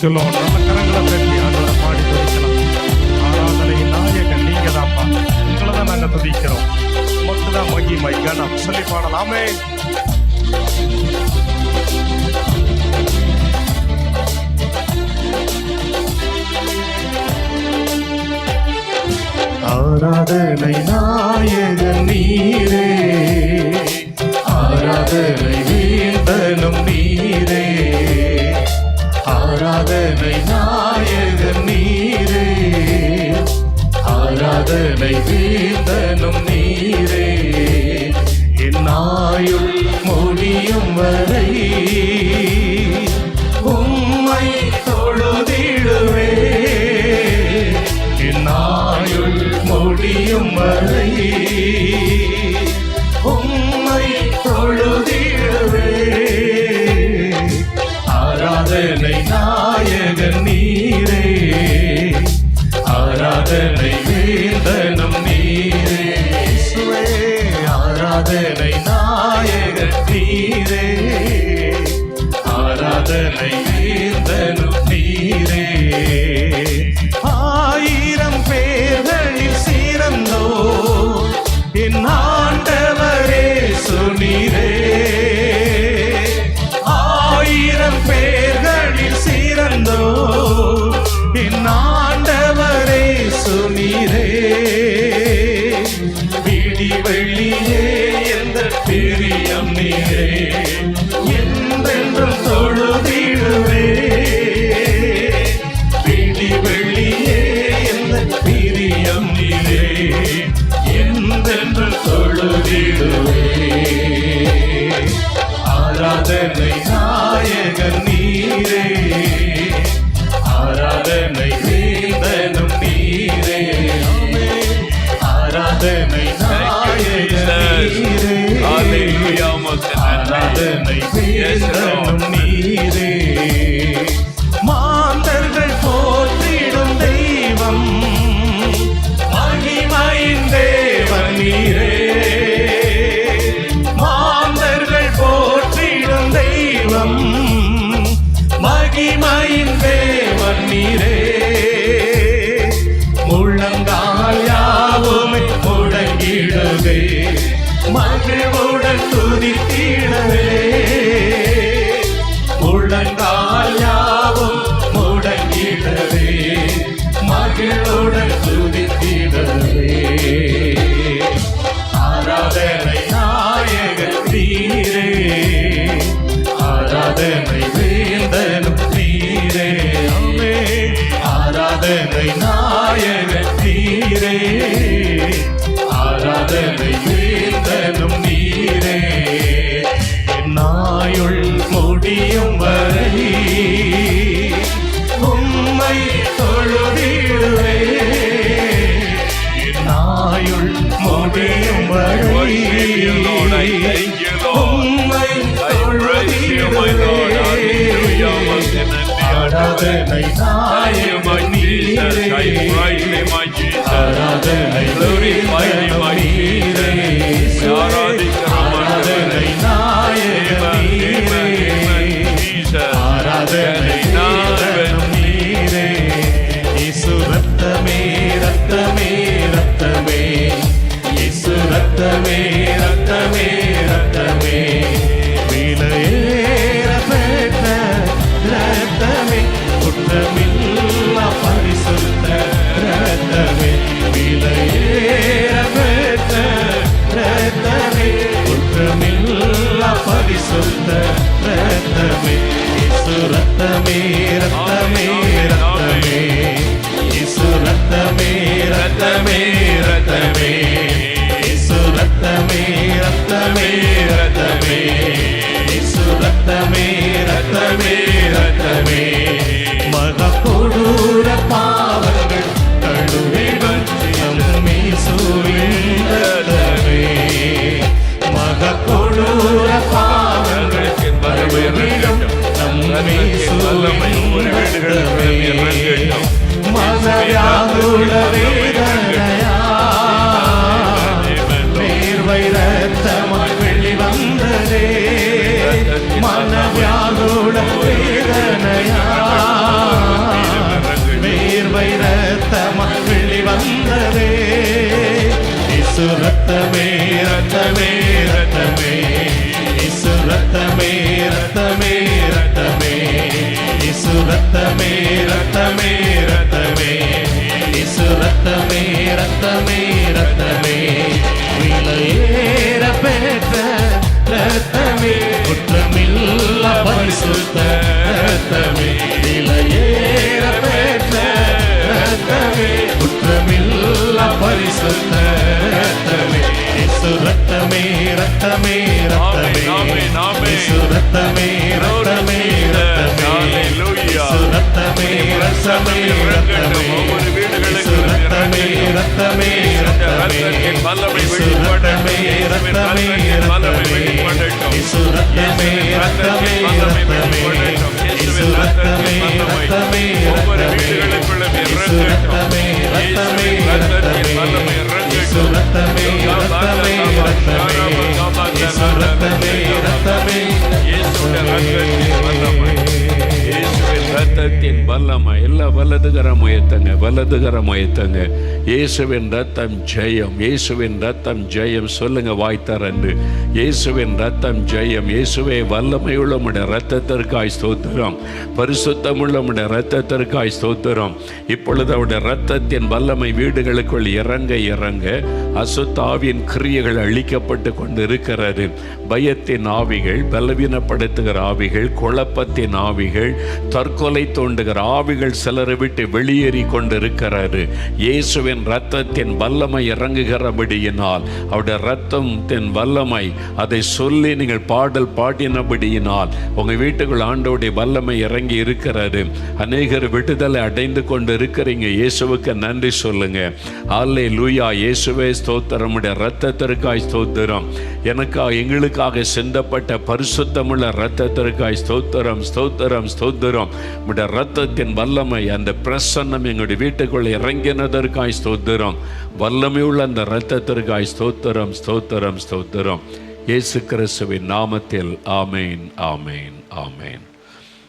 சொல்லுவோம் நம்ம கரங்களை தட்டி ஆண்டவரை பாடி துவைக்கலாம். ஆராதனை நாயகன் நீங்க தான்ப்பா உங்களை தான் நாங்க துதிக்கிறோம். உமக்கு தான் மகிமை கனம். சொல்லி பாடலாமே. ஆராதனை நாயகன் நீரே. ஆராதனை வேந்தனும் நீரே. ஆராதனை நாயகர் நீரே. ஆராதனை வேந்தனும் Yes, நீரே. மாந்தர்கள் போற்றிடும் தெய்வம். மகிமையின் தேவன் நீரே. மாந்தர்கள் போற்றிடும் தெய்வம். மகிமையின் தேவன் நீரே. ஆராதனை வேந்தனும் நீரே அம்மே ஆராதனை நாயகன் நீரே ஆராதனை வேந்தனும் நீரே. நாயுள் முடியும் வரை உம்மை தொழுதிடுவே. நாயுள் முடியும் வரை ஆராதனை my Jesus. ஆராதனை Glorify my Jesus. பரிசுத்த ரத்தமே இயேசு ரத்தமே ரத்தமே ரத்தமே. இயேசு ரத்தமே ரத்தமே ரத்தமே. இயேசு ரத்தமே ரத்தமே ரத்தமே. இயேசு ரத்தமே ரத்தமே ரத்தமே. மக கொடூர பாவங்கள் கழுவிடும் மீசுவின் ரத்தமே. மக கொடூர பாவங்கள் கழுவிடும் வல்லமை மனதாகுலவே ரத்தமாய் வெள்ளி வந்ததே மனவியாகுல வேதனையா மேர்வை ரத்தமாய் வெள்ளி வந்ததே இசு ரத்தமே ரத்தமே ரத்தமே இசு ரத்தமே ரத்தமே ரத்தமே ரத்தமே. இசு ரத்தமே ரத்தமே ரத்தமே. விலையேற பெற்ற ரத்தமே. குற்றமில்ல பரிசுத்த ரத்தமே. விலையேற பெற்ற ரத்தமே. குற்றமில்ல பரிசுத்த ரத்தமே ரத்தமே ரத்தமே. ரத்தத்தின் வல்லமை இசு ரத்தமே ரத்தமே. ரத்தமே இசு ரத்தமே ரத்தமே. ரத்தமே இசு ரத்தமே ரத்தமே ஒவ்வொரு ரத்தமே. வீடுகளுக்குள்ளும் ரத்தமே ரத்தமே ரத்தமே. இசு ரத்தமே ரத்தமே ரத்தமே. ரத்தமே ரத்தமே. ரத்தத்தின் வல்லமை எல்லாம் வலதுகரம் உயர்த்தங்க வலதுகரம் உயர்த்தங்க இயேசுவின் ரத்தம் ஜெயம் இயேசுவின் ரத்தம் ஜெயம். சொல்லுங்க வாய்த்தரண்டு இயேசுவின் ரத்தம் ஜெயம் இயேசுவே வல்லமையுள்ள உம்முடைய ரத்தத்திற்காய் ஸ்தோத்திரம். பரிசுத்தமுள்ள உம்முடைய ரத்தத்திற்காய் ஸ்தோத்திரம். இப்பொழுது அவருடைய ரத்தத்தின் வல்லமை வீடுகளுக்குள் இறங்க இறங்க அசுத்தாவின் கிரியைகள் அழிக்கப்பட்டு கொண்டு இருக்கிறது பயத்தின் ஆவிகள் பலவீனப்படுத்துகிற ஆவிகள் குழப்பத்தின் ஆவிகள் தற்கொலை தோண்டுகிற ஆவிகள் சிலரை விட்டு வெளியேறி கொண்டிருக்கிறாரு. இயேசுவின் ரத்தத்தின் வல்லமை இறங்குகிறபடியினால் அவருடைய ரத்தத்தின் வல்லமை அதை சொல்லி நீங்கள் பாடல் பாடினபடியினால் உங்க வீட்டுக்குள் ஆண்டோடைய வல்லமை இறங்கி இருக்கிறாரு. அநேகர் விடுதலை அடைந்து கொண்டு இருக்கிறீங்க இயேசுவுக்கு நன்றி சொல்லுங்க. அல்லே லூயா இயேசுவே ஸ்தோத்திரம். உடைய ரத்தத்திற்காய் ஸ்தோத்திரம். எனக்காக எங்களுக்காக சிந்தப்பட்ட பரிசுத்தமுள்ள ரத்தத்திற்காய் ஸ்தோத்திரம் ஸ்தோத்திரம் ஸ்தோத்திரம். உடைய ரத்தத்தின் வல்லமை அந்த பிரசன்னம் எங்களுடைய வீட்டுக்குள் இறங்கினதற்காய் ஸ்தோத்திரம். வல்லமையுள்ள அந்த ரத்தத்திற்காய் ஸ்தோத்திரம் ஸ்தோத்திரம் ஸ்தோத்திரம். இயேசு கிறிஸ்துவின் நாமத்தில் ஆமேன் ஆமேன் ஆமேன்.